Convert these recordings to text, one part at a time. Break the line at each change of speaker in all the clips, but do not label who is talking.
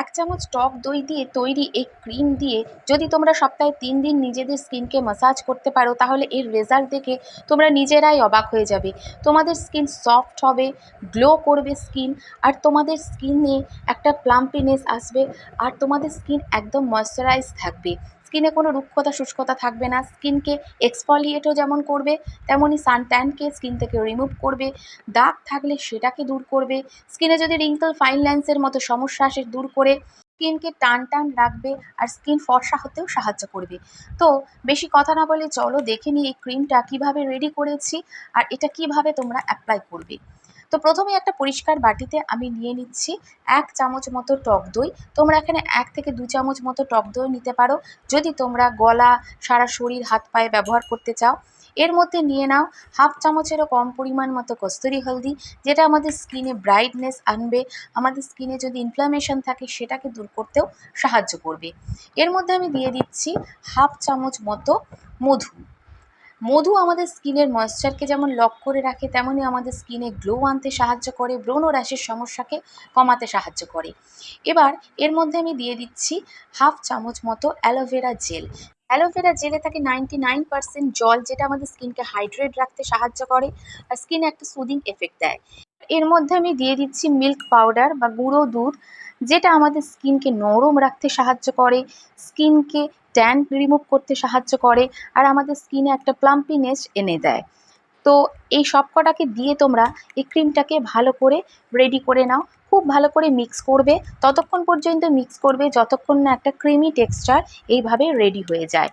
এক চামচ টক দই দিয়ে তৈরি এই ক্রিম দিয়ে যদি তোমরা সপ্তাহে তিন দিন নিজেদের স্কিনকে মাসাজ করতে পারো, তাহলে এর রেজাল্ট দেখে তোমরা নিজেরাই অবাক হয়ে যাবে। তোমাদের স্কিন সফট হবে গ্লো করবে স্কিন আর তোমাদের স্কিনে একটা প্লাম্পিনেস আসবে, আর তোমাদের স্কিন একদম ময়শ্চারাইজ থাকবে। স্কিনে কোনো রুক্ষতা শুষ্কতা থাকবে না। স্কিনকে এক্সফলিয়েটও যেমন করবে তেমনই সান ট্যানকে স্কিন থেকে রিমুভ করবে। দাগ থাকলে সেটাকে দূর করবে। স্কিনে যদি রিঙ্কল ফাইন লাইন্সের মতো সমস্যা আসে দূর করে, স্কিনকে টান টান রাখবে আর স্কিন ফর্সা হতেও সাহায্য করবে। তো বেশি কথা না বলে চলো দেখে নিই এই ক্রিমটা কীভাবে রেডি করেছি আর এটা কীভাবে তোমরা অ্যাপ্লাই করবে। তো প্রথমে একটা পরিষ্কার বাটিতে আমি নিয়ে নিচ্ছি এক চামচ মতো টক দই। তোমরা এখানে এক থেকে দু চামচ মতো টক দই নিতে পারো। যদি তোমরা গলা, সারা শরীর, হাত পায়ে ব্যবহার করতে চাও, এর মধ্যে নিয়ে নাও হাফ চামচেরও কম পরিমাণ মতো কস্তুরি হলদি, যেটা আমাদের স্কিনে ব্রাইটনেস আনবে, আমাদের স্কিনে যদি ইনফ্লামেশন থাকে সেটাকে দূর করতেও সাহায্য করবে। এর মধ্যে আমি দিয়ে দিচ্ছি হাফ চামচ মতো মধু। মধু আমাদের স্কিনের ময়শ্চারকে যেমন লক করে রাখে তেমনই আমাদের স্কিনে গ্লো আনতে সাহায্য করে, ব্রণ র্যাশের সমস্যাকে কমাতে সাহায্য করে। এবার এর মধ্যে আমি দিয়ে দিচ্ছি হাফ চামচ মতো অ্যালোভেরা জেল অ্যালোভেরা জেলে থাকে নাইনটি নাইন পার্সেন্ট জল, যেটা আমাদের স্কিনকে হাইড্রেট রাখতে সাহায্য করে, আর স্কিনে একটা সুদিং এফেক্ট দেয়। এর মধ্যে আমি দিয়ে দিচ্ছি মিল্ক পাউডার বা গুঁড়ো দুধ, যেটা আমাদের স্কিনকে নরম রাখতে সাহায্য করে স্কিনকে ট্যান রিমুভ করতে সাহায্য করে, আর আমাদের স্কিনে একটা প্লাম্পিনেস এনে দেয়। তো এই সব কটাকে দিয়ে তোমরা এই ক্রিমটাকে ভালো করে রেডি করে নাও, খুব ভালো করে মিক্স করবে, ততক্ষণ পর্যন্ত মিক্স করবে যতক্ষণ না একটা ক্রিমি টেক্সচার এইভাবে রেডি হয়ে যায়।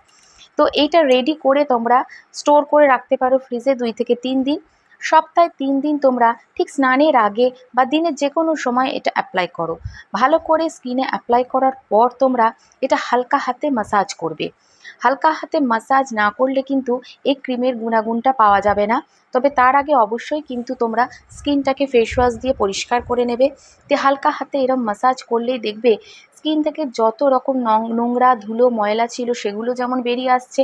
তো এইটা রেডি করে তোমরা স্টোর করে রাখতে পারো ফ্রিজে দুই থেকে তিন দিন। সপ্তাহে তিন দিন তোমরা ঠিক স্নানের আগে বা দিনের যে কোনো সময় এটা অ্যাপ্লাই করো। ভালো করে স্কিনে অ্যাপ্লাই করার পর তোমরা এটা হালকা হাতে মাসাজ করবে। হালকা হাতে মাসাজ না করলে কিন্তু এই ক্রিমের গুণাগুণটা পাওয়া যাবে না। তবে তার আগে অবশ্যই কিন্তু তোমরা স্কিনটাকে ফেস ওয়াশ দিয়ে পরিষ্কার করে নেবে। তে হালকা হাতে এরম মাসাজ করলেই দেখবে স্কিন থেকে যত রকম নং নোংরা, ধুলো, ময়লা ছিল সেগুলো যেমন বেরিয়ে আসছে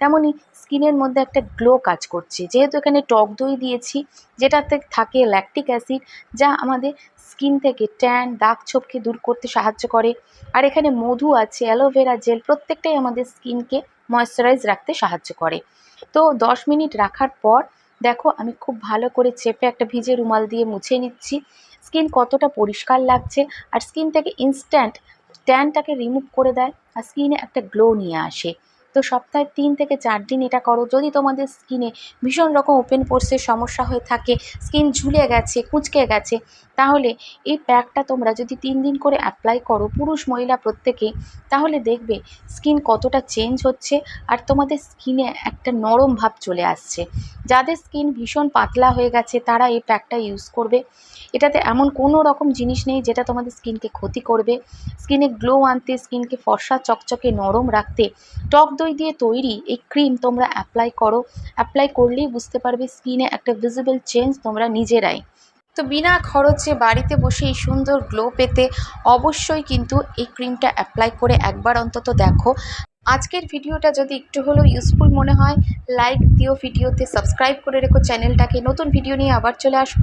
তেমনই স্কিনের মধ্যে একটা গ্লো কাজ করছে। যেহেতু এখানে টক দই দিয়েছি, যেটাতে থাকে ল্যাকটিক অ্যাসিড যা আমাদের স্কিন থেকে ট্যান, দাগ ছোপকে দূর করতে সাহায্য করে। আর এখানে মধু আছে অ্যালোভেরা জেল প্রত্যেকটাই আমাদের স্কিনকে ময়শ্চারাইজ রাখতে সাহায্য করে। তো দশ মিনিট রাখার পর, দেখো আমি খুব ভালো করে চেপে একটা ভিজে রুমাল দিয়ে মুছে নিচ্ছি। স্কিন কতটা পরিষ্কার লাগছে, আর স্কিন থেকে ইনস্ট্যান্ট ট্যানটাকে রিমুভ করে দেয় আর স্কিনে একটা গ্লো নিয়ে আসে। তো সপ্তাহে তিন থেকে চার দিন এটা করো। যদি তোমাদের স্কিনে ভীষণ রকম ওপেন পোর্সের সমস্যা হয়ে থাকে স্কিন ঝুলে গেছে, কুঁচকে গেছে, তাহলে এই প্যাকটা তোমরা যদি তিন দিন করে অ্যাপ্লাই করো, পুরুষ মহিলা প্রত্যেকে, তাহলে দেখবে স্কিন কতটা চেঞ্জ হচ্ছে আর তোমাদের স্কিনে একটা নরম ভাব চলে আসছে। যাদের স্কিন ভীষণ পাতলা হয়ে গেছে, তারা এই প্যাকটা ইউজ করবে। এটাতে এমন কোনো রকম জিনিস নেই যেটা তোমাদের স্কিনকে ক্ষতি করবে। স্কিনে গ্লো আনতে স্কিনকে ফর্সা, চকচকে, নরম রাখতে, টক দই দিয়ে তৈরি এই ক্রিম তোমরা অ্যাপ্লাই করো। অ্যাপ্লাই করলেই বুঝতে পারবে স্কিনে একটা ভিজিবল চেঞ্জ তোমরা নিজেরাই। তো বিনা খরচে বাড়িতে বসে এই সুন্দর গ্লো পেতে অবশ্যই কিন্তু এই ক্রিমটা অ্যাপ্লাই করে একবার অন্তত দেখো। আজকের ভিডিওটা যদি একটু হলেও ইউজফুল মনে হয় লাইক দিও ভিডিওতে সাবস্ক্রাইব করে রেখো চ্যানেলটাকে নতুন ভিডিও নিয়ে আবার চলে আসব।